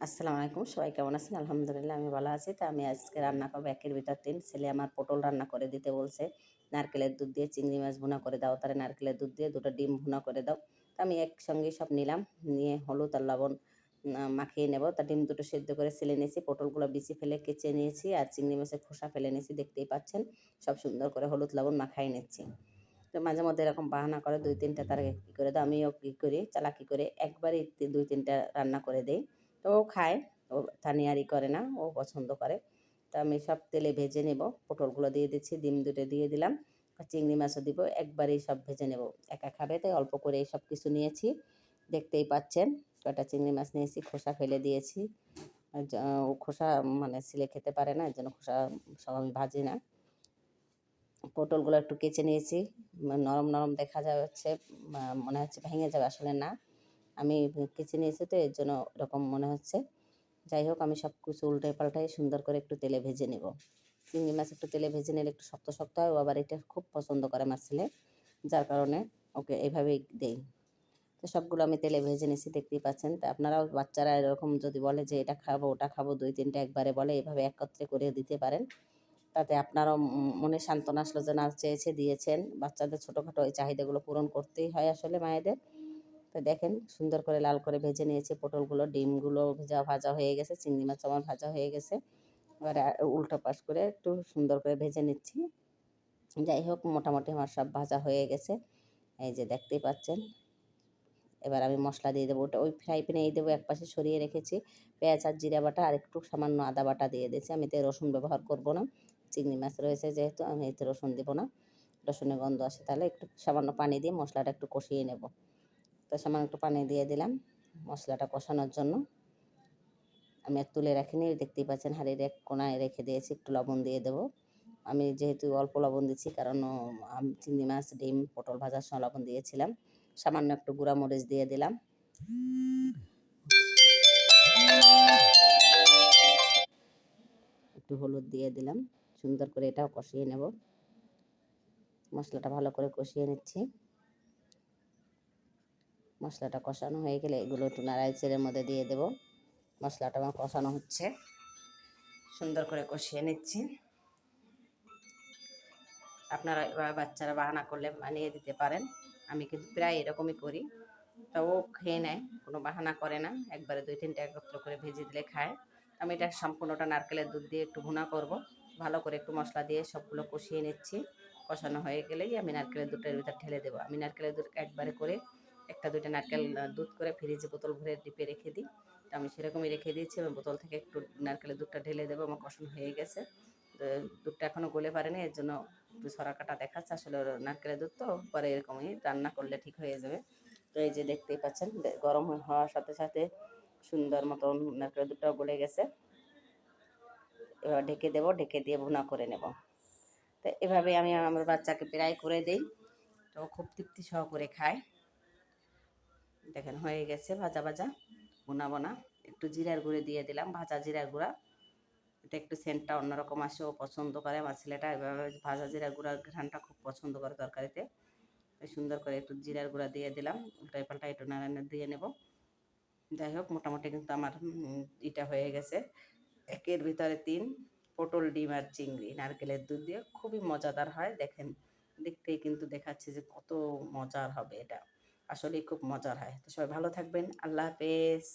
আসসালামু আলাইকুম। সবাই কেমন আছেন? আলহামদুলিল্লাহ, আমি ভালো আছি। তো আমি আজকে রান্না করব। একের ভিতর তিন। ছেলে আমার পটল রান্না করে দিতে বলছে। নারকেলের দুধ দিয়ে, চিংড়ি মাছ ভুনা করে দাও। তারে নারকেলের দুধ দিয়ে দুটো ডিম ভুনা করে দাও। তো আমি একসঙ্গে সব নিলাম। নিয়ে হলুদ আর লবণ মাখিয়ে নেব। তা ডিম দুটো সেদ্ধ করে ছেলে নিয়েছি। পটলগুলো বিচি ফেলে কেচে নিয়েছি আর চিংড়ি মাছের খোসা ফেলে নিয়েছি। দেখতেই পাচ্ছেন, সব সুন্দর করে হলুদ, লবণ মাখাই নিচ্ছি। তো মাঝে মধ্যে এরকম বাহানা করে, দুই তিনটা তার কী করে দাও, আমিও কী করি, চালাকি করে একবারই দুই তিনটা রান্না করে দেই। তো ও খায়, ও থানিয়ারি করে না, ও পছন্দ করে। তো আমি সব তেলে ভেজে নেব, পটলগুলো দিয়ে দিচ্ছি, ডিম দুটো দিয়ে দিলাম চিংড়ি মাছও দিব, একবারেই সব ভেজে নেব। একা খাবে, তাই অল্প করে সব কিছু নিয়েছি, দেখতেই পাচ্ছেন কটা চিংড়ি মাছ নিয়েছি, খোসা ফেলে দিয়েছি। ও খোসা মানে সিলে খেতে পারে না এর জন্য খোসা সব আমি ভাজি না। পটলগুলো একটু কেচে নিয়েছি, নরম নরম দেখা যাচ্ছে মনে হচ্ছে ভেঙে যাবে আসলে না। আমি কেচে নিয়েছি তো এর জন্য এরকম মনে হচ্ছে। যাই হোক, আমি সব কিছু উল্টে পাল্টাই সুন্দর করে একটু তেলে ভেজে নেব। চিংড়ি মাছ একটু তেলে ভেজে নিলে একটু শক্ত শক্ত হয়, ও আবার এটা খুব পছন্দ করে আমার ছেলে, যার কারণে ওকে এইভাবেই দেই। তো সবগুলো আমি তেলে ভেজে নিয়েছি, দেখতেই পাচ্ছেন। তো আপনারাও বাচ্চারা এরকম যদি বলে যে, এটা খাব, ওটা খাব দুই তিনটা একবারে বলে, এভাবে একত্রে করে দিতে পারেন। তাতে আপনারও মনে সান্ত্বনা আসলো যে, না, চেয়েছে, দিয়েছেন। বাচ্চাদের ছোটোখাটো এই চাহিদাগুলো পূরণ করতেই হয় আসলে মায়েদের। তো দেখেন সুন্দর করে লাল করে ভেজে নিয়েছি পটলগুলো, ডিমগুলো ভেজা ভাজা হয়ে গেছে, চিংড়ি মাছ আমার ভাজা হয়ে গেছে। এবারে উল্টো পাশ করে একটু সুন্দর করে ভেজে নিচ্ছি। যাই হোক, মোটামুটি আমার সব ভাজা হয়ে গেছে। এই যে দেখতেই পাচ্ছেন। এবার আমি মশলা দিয়ে দেবো। ওটা ওই ফ্রাই প্যানেই দেবো, এক পাশে সরিয়ে রেখেছি। পেঁয়াজ আর জিরা বাটা আর একটু সামান্য আদা বাটা দিয়ে দিয়েছি। আমি এতে রসুন ব্যবহার করব না। চিংড়ি মাছ রয়েছে যেহেতু, আমি এতে রসুন দেবো না। রসুনের গন্ধ আসে তাহলে একটু সামান্য পানি দিয়ে মশলাটা একটু কষিয়ে নেব। তো সামান্য একটু পানি দিয়ে দিলাম মশলাটা কষানোর জন্য। আমি আর তুলে রাখিনি দেখতেই পাচ্ছেন হাঁড়ির এক কোনায় রেখে দিয়েছি, একটু লবণ দিয়ে দেবো। আমি যেহেতু অল্প লবণ দিচ্ছি, কারণ চিংড়ি মাছ, ডিম, পটল ভাজার সময় লবণ দিয়েছিলাম। সামান্য একটু গুঁড়া মরিচ দিয়ে দিলাম। একটু হলুদ দিয়ে দিলাম, সুন্দর করে এটাও কষিয়ে নেব। মশলাটা ভালো করে কষিয়ে নিচ্ছি। মশলাটা কষানো হয়ে গেলে এগুলো একটু নাড়াই চেড়ের মধ্যে দিয়ে দেব। মশলাটা আমার কষানো হচ্ছে। সুন্দর করে কষিয়ে নিচ্ছি। আপনারা এবার বাচ্চারা বাহানা করলে বানিয়ে দিতে পারেন। আমি কিন্তু প্রায় এরকমই করি। তা ও খেয়ে নেয়, কোনো বাহানা করে না। একবারে দুই তিনটা একত্র করে ভেজে দিলে খায়। আমি এটা সম্পূর্ণটা নারকেলের দুধ দিয়ে একটু ভুনা করব। ভালো করে একটু মশলা দিয়ে সবগুলো কষিয়ে নিচ্ছি। কষানো হয়ে গেলেই আমি নারকেলের দুধের ভিতর ঢেলে দেবো। আমি নারকেলের দুধ একবারে করে একটা, দুইটা নারকেল দুধ করে ফ্রিজে বোতল ভরে ডিপে রেখে দিই। তো আমি সেরকমই রেখে দিয়েছি। এবং বোতল থেকে একটু নারকেলের দুধটা ঢেলে দেবো। আমার কষানো হয়ে গেছে। দুধটা এখনও গলে পারেনি, এর জন্য একটু ছড়া কাটা দেখাচ্ছে। আসলে নারকেলের দুধ তো পরে এরকমই রান্না করলে ঠিক হয়ে যাবে। তো এই যে দেখতেই পাচ্ছেন গরম হওয়ার সাথে সাথে সুন্দর মতন নারকেলের দুধটাও গলে গেছে। এবার ঢেকে দেবো, ঢেকে দিয়ে ভুনা করে নেব। তো এভাবে আমি আমার বাচ্চাকে প্রায় করে দিই। তো খুব তৃপ্তি সহ করে খায়। দেখেন হয়ে গেছে ভাজা ভাজা বোনা বোনা একটু জিরার গুঁড়ো দিয়ে দিলাম, ভাজা জিরার গুঁড়া। এটা একটু সেন্টটা অন্যরকম আসে, ও পছন্দ করে। আমার ছেলেটা এভাবে ভাজা জিরার গুঁড়ার ঘ্রানটা খুব পছন্দ করে তরকারিতে। সুন্দর করে একটু জিরার গুঁড়া দিয়ে দিলাম। উল্টাই পাল্টা একটু নাড়ানো দিয়ে নেব। যাই হোক, মোটামুটি কিন্তু আমার এটা হয়ে গেছে। একের ভিতরে তিন, পটল, ডিম আর চিংড়ি। নারকেলের দুধ দিয়ে খুবই মজাদার হয়। দেখেন, দেখতেই কিন্তু দেখাচ্ছে যে কত মজার হবে এটা। আসলেই খুব মজার হয়। তো সবাই ভালো থাকবেন। আল্লাহ হাফেজ।